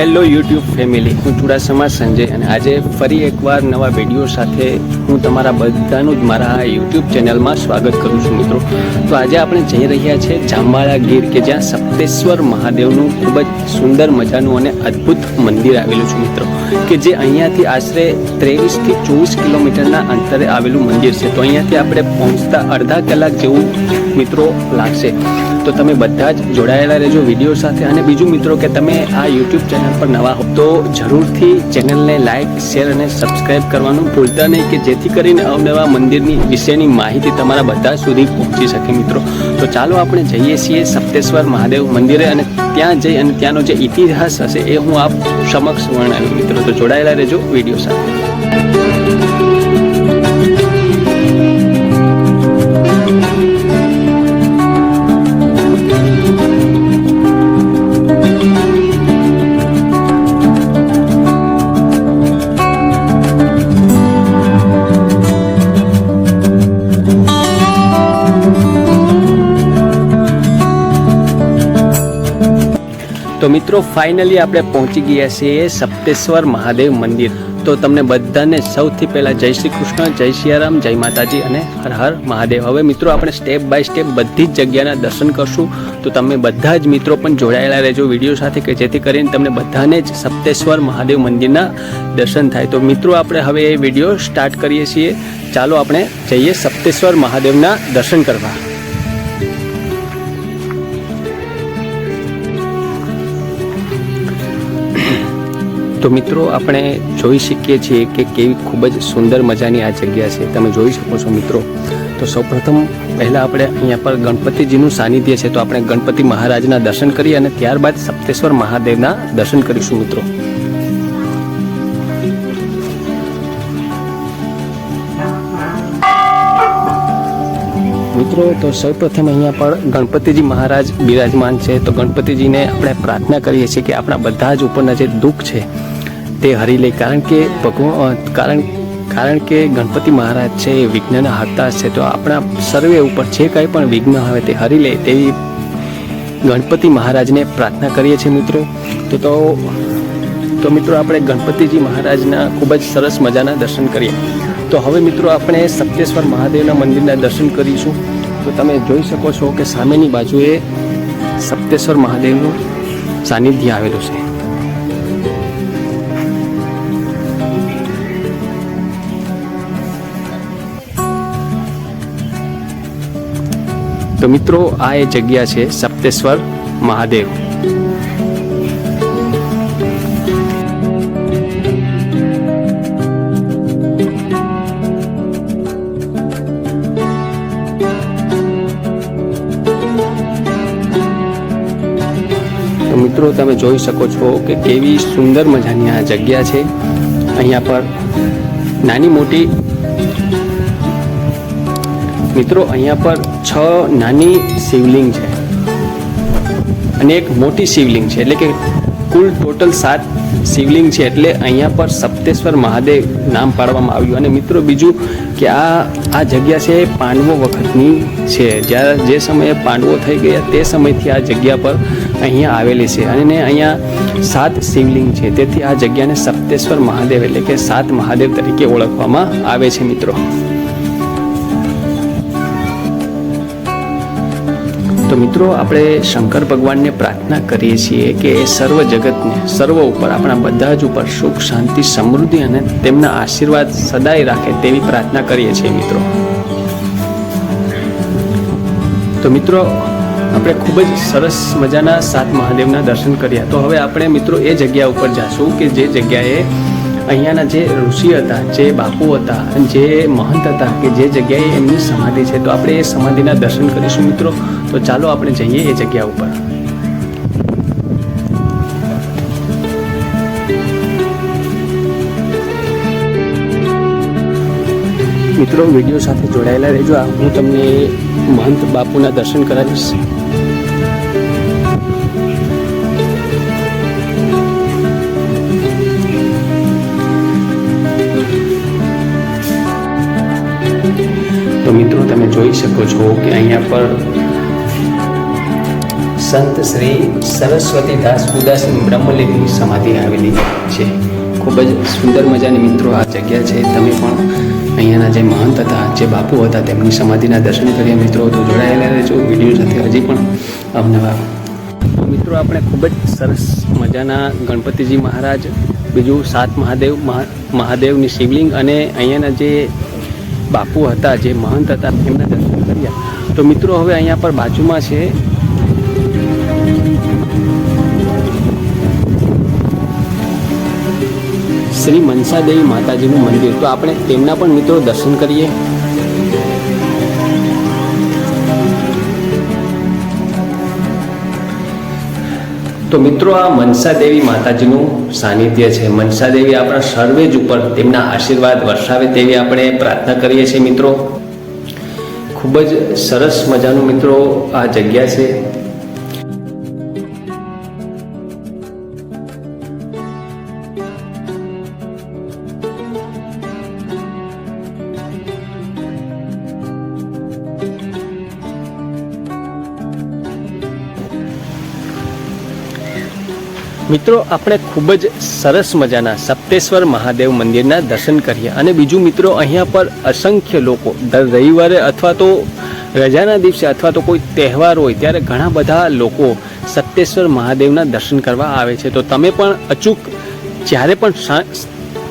Hello YouTube family હું ચુડાસમા સંજય અને આજે ફરી એકવાર નવા વીડિયો સાથે હું તમારા બધાનું જ મારા યુટ્યુબ ચેનલમાં સ્વાગત કરું છું મિત્રો. તો આજે આપણે જઈ રહ્યા છીએ જાંબાળા ગીર કે જ્યાં સપ્તેશ્વર મહાદેવનું ખૂબ જ સુંદર મજાનું અને અદ્ભુત મંદિર આવેલું છે મિત્રો. કે જે અહીંયાથી આશરે ત્રેવીસથી ચોવીસ કિલોમીટરના અંતરે આવેલું મંદિર છે. તો અહીંયાથી આપણે પહોંચતા અડધા કલાક જેવું મિત્રો લાગશે. તો તમે બધા જ જોડાયેલા રહેજો વીડિયો સાથે અને બીજું મિત્રો કે તમે આ યુટ્યુબ ચેનલ પર નવા હો, તો જરૂરથી ચેનલને લાઇક શેર અને સબસ્ક્રાઇબ કરવાનું ભૂલતા નહીં કે જેથી કરીને અવનવા મંદિરની વિશેની માહિતી તમારા બધા સુધી પહોંચી શકે મિત્રો. તો ચાલો આપણે જઈએ છીએ સપ્તેશ્વર મહાદેવ મંદિરે અને ત્યાં જઈ અને ત્યાંનો જે ઇતિહાસ હશે એ હું આપ સમક્ષ વર્ણવ્યું મિત્રો. તો જોડાયેલા રહેજો વીડિયો સાથે. મિત્રો ફાઇનલી આપણે પહોંચી ગયા છીએ સપ્તેશ્વર મહાદેવ મંદિર. તો તમને બધાને સૌથી પહેલાં જય શ્રી કૃષ્ણ, જય સિયારામ જય માતાજી અને હર હર મહાદેવ. હવે મિત્રો, આપણે સ્ટેપ બાય સ્ટેપ બધી જ જગ્યાના દર્શન કરશું. તો તમે બધા જ મિત્રો પણ જોડાયેલા રહેજો વીડિયો સાથે, કે જેથી કરીને તમને બધાને જ સપ્તેશ્વર મહાદેવ મંદિરના દર્શન થાય. તો મિત્રો, આપણે હવે એ વીડિયો સ્ટાર્ટ કરીએ છીએ. ચાલો આપણે જઈએ સપ્તેશ્વર મહાદેવના દર્શન કરવા. તો મિત્રો, આપણે જોઈ શકીએ છીએ કે કેવી ખૂબ જ સુંદર મજાની આ જગ્યા છે. તમે જોઈ શકો છો મિત્રો. તો સૌપ્રથમ પહેલાં આપણે અહીંયા પર ગણપતિજીનું સાનિધ્ય છે, તો આપણે ગણપતિ મહારાજના દર્શન કરીએ અને ત્યારબાદ સપ્તેશ્વર મહાદેવના દર્શન કરીશું મિત્રો. મિત્રો, તો સૌપ્રથમ અહીંયા પણ ગણપતિજી મહારાજ બિરાજમાન છે. તો ગણપતિજીને આપણે પ્રાર્થના કરીએ છીએ કે આપણા બધા જ ઉપરના જે દુઃખ છે તે હરી લે. કારણ કે ભગવાન કારણ કારણ કે ગણપતિ મહારાજ છે એ વિઘ્નના હરતા છે તો આપણા સર્વે ઉપર જે કાંઈ પણ વિઘ્ન આવે તે હરી લે તેવી ગણપતિ મહારાજને પ્રાર્થના કરીએ છીએ મિત્રો. તો તો તો મિત્રો આપણે ગણપતિજી મહારાજના ખૂબ જ સરસ મજાના દર્શન કરીએ. તો હવે મિત્રો આપણે સપ્તેશ્વર મહાદેવના મંદિરના દર્શન કરીશું. તો તમે જોઈ શકો છો કે સામેની બાજુએ સપ્તેશ્વર મહાદેવનું સાનિધ્ય આવેલું છે. તો મિત્રો, આ એ જગ્યા છે સપ્તેશ્વર મહાદેવ. મિત્રો, તમે જોઈ શકો છો કે કેવી સુંદર મજાની આ જગ્યા છે. અહીંયા પર નાની મોટી મિત્રો, અહીંયા પર છ નાની શિવલિંગ છે. અને એક મોટી શિવલિંગ છે. એટલે કે કુલ ટોટલ સાત શિવલિંગ છે. એટલે અહીંયા પર સપ્તેશ્વર મહાદેવ નામ પાડવામાં આવ્યું. અને મિત્રો, બીજું કે આ આ જગ્યા છે પાંડવો વખતની છે. જ્યારે જે સમયે પાંડવો થઈ ગયા, તે સમયથી આ જગ્યા પર અહીંયા આવેલી છે. અને અહીંયા સાત શિવલિંગ છે. તેથી આ જગ્યાને સપ્તેશ્વર મહાદેવ એટલે કે સાત મહાદેવ તરીકે ઓળખવામાં આવે છે, મિત્રો. તો મિત્રો, આપણે શંકર ભગવાનને પ્રાર્થના કરીએ છીએ કે એ સર્વ જગતને, સર્વ ઉપર, આપણા બધા જ ઉપર સુખ, શાંતિ, સમૃદ્ધિ અને તેમના આશીર્વાદ સદાય રાખે તેવી પ્રાર્થના કરીએ છીએ મિત્રો. તો મિત્રો, આપણે ખૂબ જ સરસ મજાના સાત મહાદેવના દર્શન કર્યા. તો હવે આપણે મિત્રો એ જગ્યા ઉપર જાશું કે જે જગ્યાએ અહીંયાના જે ઋષિ હતા, જે બાપુ હતા જે મહંત હતા કે જે જગ્યાએ એમની સમાધિ છે, તો આપણે એ સમાધિના દર્શન કરીશું મિત્રો. તો ચાલો આપણે જઈએ એ જગ્યા ઉપર. મિત્રો, વીડિયો સાથે જોડાયેલા રહેજો. હું તમને મહંત બાપુના દર્શન કરાવીશ. તો મિત્રો તમે જોઈ શકો છો કે અહીંયા પર સંત શ્રી સરસ્વતી દાસ ઉદાસી બ્રહ્મલીનની સમાધિ આવેલી છે. ખૂબ જ સુંદર મજાની મિત્રો આ જગ્યા છે. તમે પણ અહીંયાના જે મહંત હતા, જે બાપુ હતા, તેમની સમાધિના દર્શન કર્યા મિત્રો. તો જોડાયેલા રહેજો. વીડિયો સાથે હજી પણ તો મિત્રો, આપણે ખૂબ જ સરસ મજાના ગણપતિજી મહારાજ, બીજું સાત મહાદેવ, મહા- મહાદેવની શિવલિંગ અને અહીંયાના જે બાપુ હતા જે મહંત હતા, એમના દર્શન કર્યા. તો મિત્રો, હવે અહીંયા પર બાજુમાં છે. શ્રી મનસાદેવી માતાજીનું મંદિર. તો આપણે તેમના પણ મિત્રો દર્શન કરીએ. તો મિત્રો આ મનસા દેવી માતાજીનું સાનિધ્ય છે. મનસા દેવી આપણા સર્વેજ ઉપર તેમના આશીર્વાદ વર્ષાવે તેવી આપણે પ્રાર્થના કરીએ છીએ મિત્રો. ખૂબ જ સરસ મજાનું મિત્રો આ જગ્યા છે. મિત્રો, આપણે ખૂબ જ સરસ મજાના સપ્તેશ્વર મહાદેવ મંદિરના દર્શન કરીએ અને બીજું મિત્રો, અહીંયા પર અસંખ્ય લોકો, દર રવિવારે અથવા તો રજાના દિવસે અથવા તો કોઈ તહેવાર હોય, ત્યારે ઘણા બધા લોકો સપ્તેશ્વર મહાદેવના દર્શન કરવા આવે છે. તો તમે પણ અચૂક, જ્યારે પણ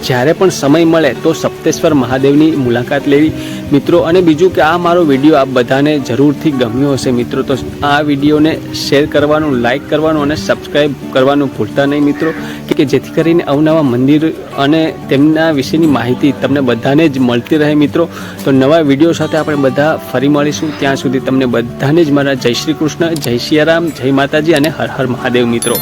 જ્યારે પણ સમય મળે તો સપ્તેશ્વર મહાદેવની મુલાકાત લેવી. મિત્રો, અને બીજું કે આ મારો વીડિયો આપ બધાને જરૂરથી ગમ્યો હશે. મિત્રો, તો આ વિડીયોને શેર કરવાનું લાઇક કરવાનું અને સબસ્ક્રાઈબ કરવાનું ભૂલતા નહીં મિત્રો. કે જેથી કરીને અવનવા મંદિર અને તેમના વિશેની માહિતી તમને બધાને જ મળતી રહે મિત્રો. તો નવા વીડિયો સાથે આપણે બધા ફરી મળીશું. ત્યાં સુધી તમને બધાને જ મારા જય શ્રી કૃષ્ણ, જય સિયારામ, જય માતાજી અને હર હર મહાદેવ મિત્રો.